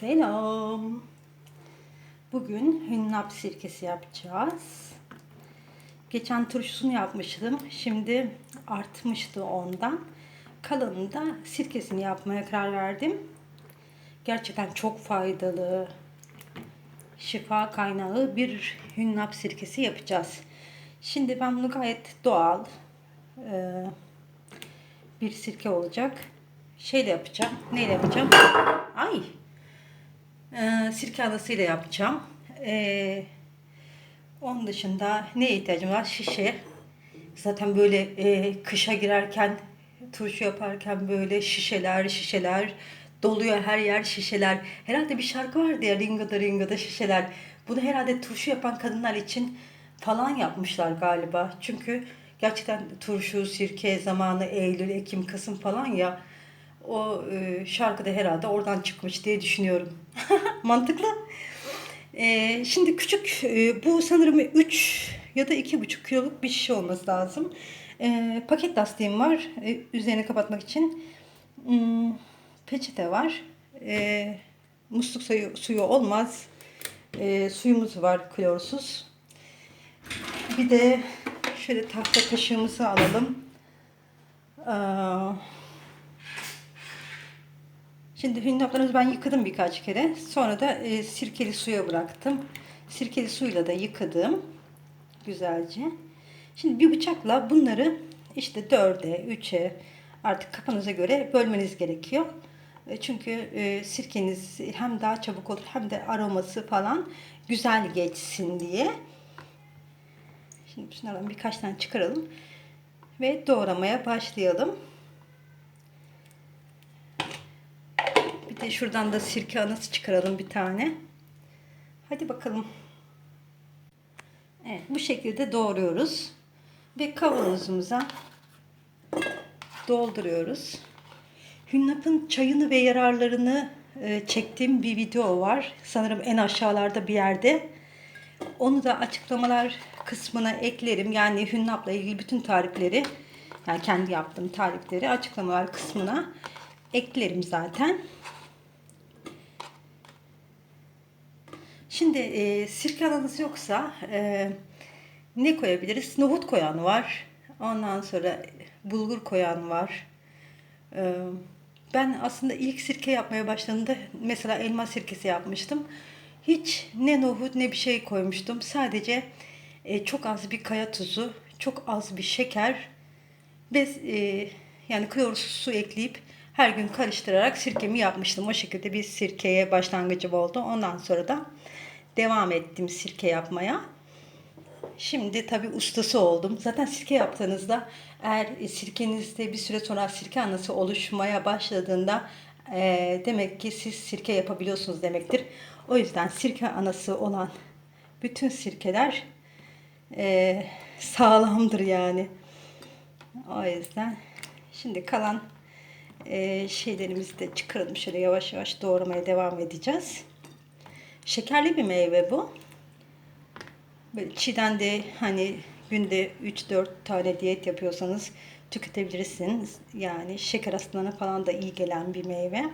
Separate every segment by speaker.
Speaker 1: Selam. Bugün hünnap sirkesi yapacağız. Geçen turşusunu yapmıştım. Şimdi artmıştı ondan. Kalanını da sirkesini yapmaya karar verdim. Gerçekten çok faydalı. Şifa kaynağı bir hünnap sirkesi yapacağız. Şimdi ben bunu gayet doğal e, bir sirke olacak. Şeyle yapacağım. Neyle yapacağım? Ee, sirke adasıyla yapacağım. Ee, onun dışında ne ihtiyacım var? Şişe. Zaten böyle e, kışa girerken, turşu yaparken böyle şişeler, şişeler doluyor her yer şişeler. Herhalde bir şarkı vardı ya Ringo'da Ringo'da şişeler. Bunu herhalde turşu yapan kadınlar için falan yapmışlar galiba. Çünkü gerçekten turşu, sirke zamanı Eylül, Ekim, Kasım falan ya o e, şarkı da herhalde oradan çıkmış diye düşünüyorum. Mantıklı. E, şimdi küçük, e, bu sanırım 3 ya da 2,5 kiloluk bir şişe olması lazım. E, paket lastiğim var e, üzerini kapatmak için. Hmm, peçete var. E, musluk suyu, suyu olmaz. E, suyumuz var klorsuz. Bir de şöyle tahta kaşığımızı alalım. Aa, Şimdi hünnaplarımızı ben yıkadım birkaç kere. Sonra da e, sirkeli suya bıraktım. Sirkeli suyla da yıkadım. Güzelce. Şimdi bir bıçakla bunları işte dörde, üçe artık kafanıza göre bölmeniz gerekiyor. E, çünkü e, sirkeniz hem daha çabuk olur hem de aroması falan güzel geçsin diye. Şimdi bunlardan birkaç tane çıkaralım ve doğramaya başlayalım. De şuradan da sirke anası çıkaralım bir tane. Hadi bakalım. Evet bu şekilde doğruyoruz. Ve kavanozumuza dolduruyoruz. Hünnap'ın çayını ve yararlarını e, çektiğim bir video var. Sanırım en aşağılarda bir yerde. Onu da açıklamalar kısmına eklerim. Yani hünnapla ilgili bütün tarifleri, yani kendi yaptığım tarifleri açıklamalar kısmına eklerim zaten. Şimdi e, sirke alanınız yoksa e, ne koyabiliriz? Nohut koyan var. Ondan sonra bulgur koyan var. E, ben aslında ilk sirke yapmaya başladığımda mesela elma sirkesi yapmıştım. Hiç ne nohut ne bir şey koymuştum. Sadece e, çok az bir kaya tuzu, çok az bir şeker ve e, yani klorsuz su ekleyip her gün karıştırarak sirkemi yapmıştım. O şekilde bir sirkeye başlangıcım oldu. Ondan sonra da devam ettim sirke yapmaya. Şimdi tabii ustası oldum. Zaten sirke yaptığınızda eğer sirkenizde bir süre sonra sirke anası oluşmaya başladığında e, demek ki siz sirke yapabiliyorsunuz demektir. O yüzden sirke anası olan bütün sirkeler e, sağlamdır yani. O yüzden şimdi kalan e, şeylerimizi de çıkaralım. Şöyle yavaş yavaş doğramaya devam edeceğiz. Şekerli bir meyve bu. Böyle çiğden de hani günde 3-4 tane diyet yapıyorsanız tüketebilirsiniz. Yani şeker hastalığına falan da iyi gelen bir meyve.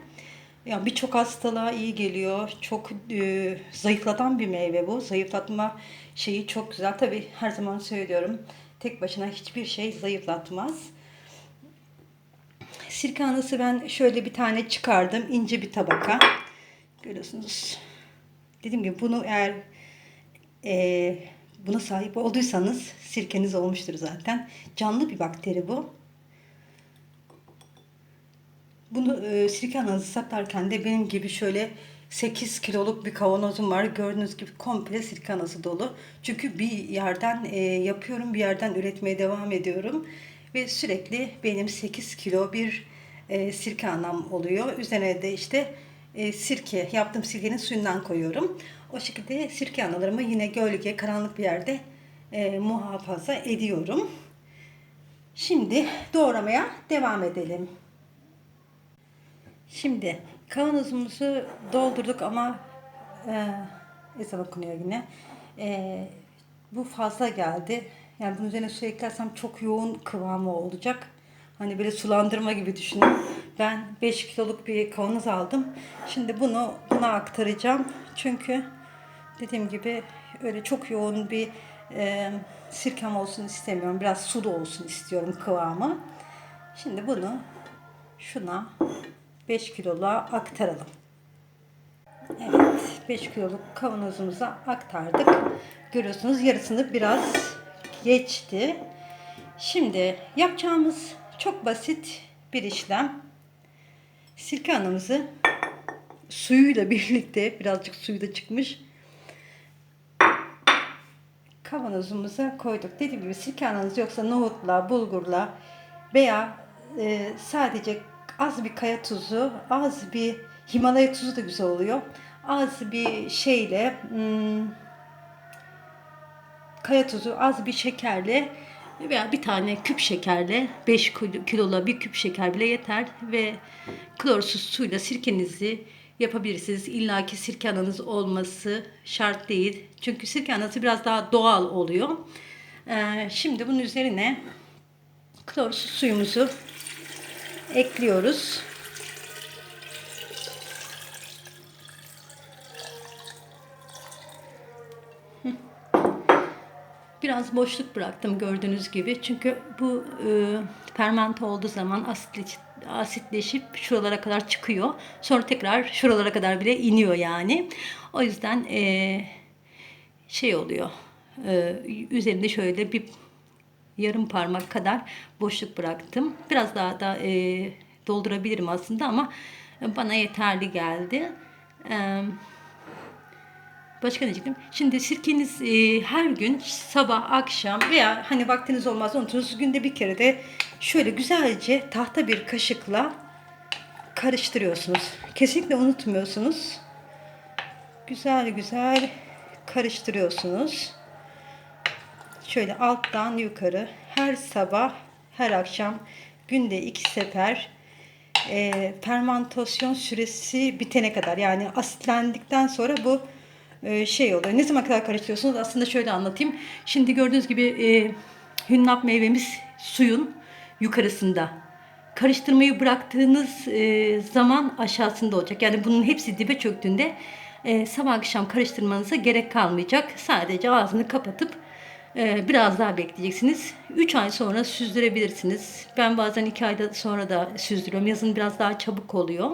Speaker 1: Yani birçok hastalığa iyi geliyor. Çok e, zayıflatan bir meyve bu. Zayıflatma şeyi çok güzel. Tabi her zaman söylüyorum. Tek başına hiçbir şey zayıflatmaz. Sirke anası ben şöyle bir tane çıkardım. ince bir tabaka. Görüyorsunuz. Dediğim gibi bunu eğer e, buna sahip olduysanız sirkeniz olmuştur zaten. Canlı bir bakteri bu. Bunu e, sirke anası saklarken de benim gibi şöyle 8 kiloluk bir kavanozum var. Gördüğünüz gibi komple sirke anası dolu. Çünkü bir yerden e, yapıyorum, bir yerden üretmeye devam ediyorum. Ve sürekli benim 8 kilo bir e, sirke anam oluyor. Üzerine de işte e, sirke, yaptığım sirkenin suyundan koyuyorum. O şekilde sirke analarımı yine gölge, karanlık bir yerde e, muhafaza ediyorum. Şimdi doğramaya devam edelim. Şimdi kavanozumuzu doldurduk ama e, ezan okunuyor yine. E, bu fazla geldi. Yani bunun üzerine su eklersem çok yoğun kıvamı olacak. Hani böyle sulandırma gibi düşünün. Ben 5 kiloluk bir kavanoz aldım. Şimdi bunu buna aktaracağım. Çünkü dediğim gibi öyle çok yoğun bir e, sirkem olsun istemiyorum. Biraz sulu olsun istiyorum kıvamı. Şimdi bunu şuna 5 kiloluğa aktaralım. Evet 5 kiloluk kavanozumuza aktardık. Görüyorsunuz yarısını biraz geçti. Şimdi yapacağımız çok basit bir işlem. Sirke anamızı suyuyla birlikte birazcık suyu da çıkmış kavanozumuza koyduk. Dediğim gibi sirke ananız yoksa nohutla, bulgurla veya e, sadece az bir kaya tuzu, az bir Himalaya tuzu da güzel oluyor. Az bir şeyle hmm, kaya tuzu, az bir şekerle veya bir tane küp şekerle 5 kilola bir küp şeker bile yeter ve klorsuz suyla sirkenizi yapabilirsiniz. İlla ki sirke ananız olması şart değil. Çünkü sirke anası biraz daha doğal oluyor. Ee, şimdi bunun üzerine klorsuz suyumuzu ekliyoruz. Biraz boşluk bıraktım gördüğünüz gibi. Çünkü bu e, fermente olduğu zaman asitli, asitleşip şuralara kadar çıkıyor. Sonra tekrar şuralara kadar bile iniyor yani. O yüzden e, şey oluyor. E, üzerinde şöyle bir yarım parmak kadar boşluk bıraktım. Biraz daha da e, doldurabilirim aslında ama bana yeterli geldi. Evet. Başka ne diyecektim? Şimdi sirkeniz e, her gün sabah, akşam veya hani vaktiniz olmaz unutunuz günde bir kere de şöyle güzelce tahta bir kaşıkla karıştırıyorsunuz. Kesinlikle unutmuyorsunuz. Güzel güzel karıştırıyorsunuz. Şöyle alttan yukarı her sabah, her akşam günde iki sefer e, fermentasyon süresi bitene kadar yani asitlendikten sonra bu e, şey oluyor. Ne zaman kadar karıştırıyorsunuz? Aslında şöyle anlatayım. Şimdi gördüğünüz gibi e, hünnap meyvemiz suyun yukarısında. Karıştırmayı bıraktığınız e, zaman aşağısında olacak. Yani bunun hepsi dibe çöktüğünde e, sabah akşam karıştırmanıza gerek kalmayacak. Sadece ağzını kapatıp e, biraz daha bekleyeceksiniz. 3 ay sonra süzdürebilirsiniz. Ben bazen 2 ayda sonra da süzdürüyorum. Yazın biraz daha çabuk oluyor.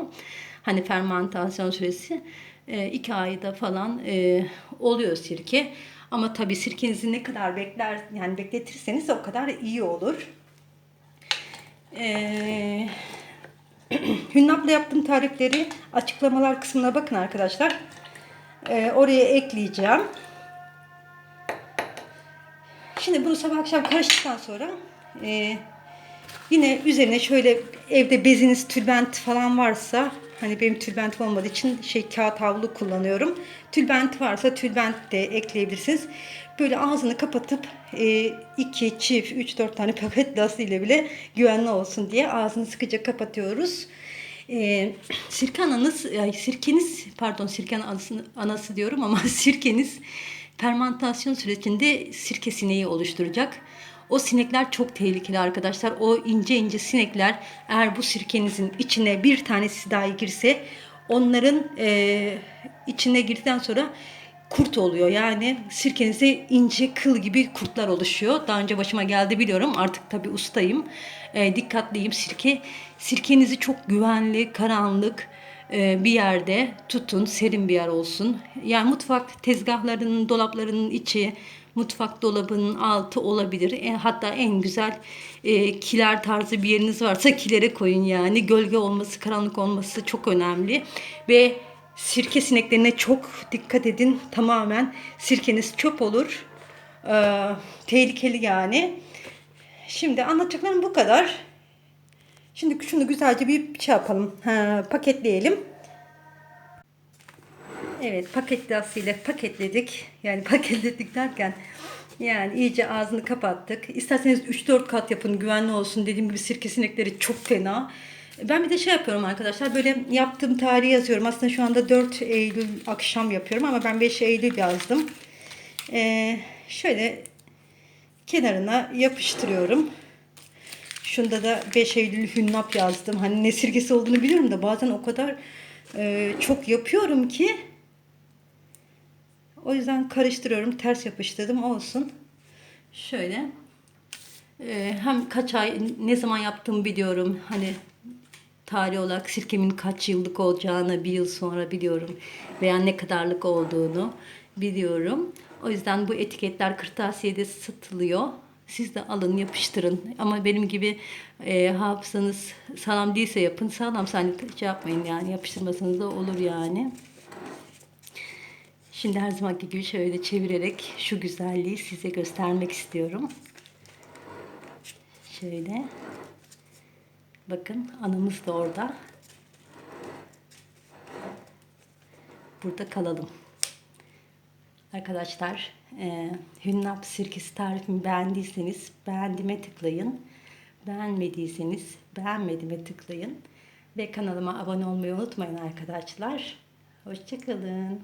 Speaker 1: Hani fermentasyon süresi. 2 ayda falan e, oluyor sirke. Ama tabii sirkenizi ne kadar bekler yani bekletirseniz o kadar iyi olur. Ee, Hünnap'la yaptığım tarifleri açıklamalar kısmına bakın arkadaşlar. Ee, oraya ekleyeceğim. Şimdi bunu sabah akşam karıştıktan sonra e, yine üzerine şöyle evde beziniz tülbent falan varsa Hani benim tülbent olmadığı için şey kağıt havlu kullanıyorum. Tülbent varsa tülbent de ekleyebilirsiniz. Böyle ağzını kapatıp e, iki çift, üç dört tane paket lastiğiyle bile güvenli olsun diye ağzını sıkıca kapatıyoruz. E, sirke ananız, yani sirkeniz, pardon sirken anası, diyorum ama sirkeniz fermentasyon sürecinde sirke sineği oluşturacak. O sinekler çok tehlikeli arkadaşlar. O ince ince sinekler eğer bu sirkenizin içine bir tanesi dahi girse onların e, içine girdikten sonra kurt oluyor. Yani sirkenizde ince kıl gibi kurtlar oluşuyor. Daha önce başıma geldi biliyorum. Artık tabii ustayım. E, dikkatliyim. Sirke sirkenizi çok güvenli, karanlık bir yerde tutun. Serin bir yer olsun. Yani mutfak tezgahlarının, dolaplarının içi, mutfak dolabının altı olabilir. E, hatta en güzel e, kiler tarzı bir yeriniz varsa kilere koyun yani. Gölge olması, karanlık olması çok önemli. Ve sirke sineklerine çok dikkat edin. Tamamen sirkeniz çöp olur. E, tehlikeli yani. Şimdi anlatacaklarım bu kadar. Şimdi şunu güzelce bir şey yapalım. Ha, paketleyelim. Evet paket lastiğiyle paketledik. Yani paketledik derken yani iyice ağzını kapattık. İsterseniz 3-4 kat yapın güvenli olsun. Dediğim gibi sirke sinekleri çok fena. Ben bir de şey yapıyorum arkadaşlar. Böyle yaptığım tarihi yazıyorum. Aslında şu anda 4 Eylül akşam yapıyorum ama ben 5 Eylül yazdım. Ee, şöyle kenarına yapıştırıyorum. Şunda da 5 Eylül Hünnap yazdım. Hani ne sirkesi olduğunu biliyorum da bazen o kadar e, çok yapıyorum ki o yüzden karıştırıyorum. Ters yapıştırdım olsun. Şöyle e, hem kaç ay ne zaman yaptığımı biliyorum. Hani tarih olarak sirkemin kaç yıllık olacağını bir yıl sonra biliyorum. Veya ne kadarlık olduğunu biliyorum. O yüzden bu etiketler kırtasiyede satılıyor. Siz de alın yapıştırın. Ama benim gibi e, hafızanız sağlam değilse yapın. Sağlam hani şey yapmayın yani yapıştırmasanız da olur yani. Şimdi her zamanki gibi şöyle çevirerek şu güzelliği size göstermek istiyorum. Şöyle. Bakın anamız da orada. Burada kalalım. Arkadaşlar e, Hünnap sirkesi tarifimi beğendiyseniz beğendime tıklayın. Beğenmediyseniz beğenmedime tıklayın. Ve kanalıma abone olmayı unutmayın arkadaşlar. Hoşçakalın.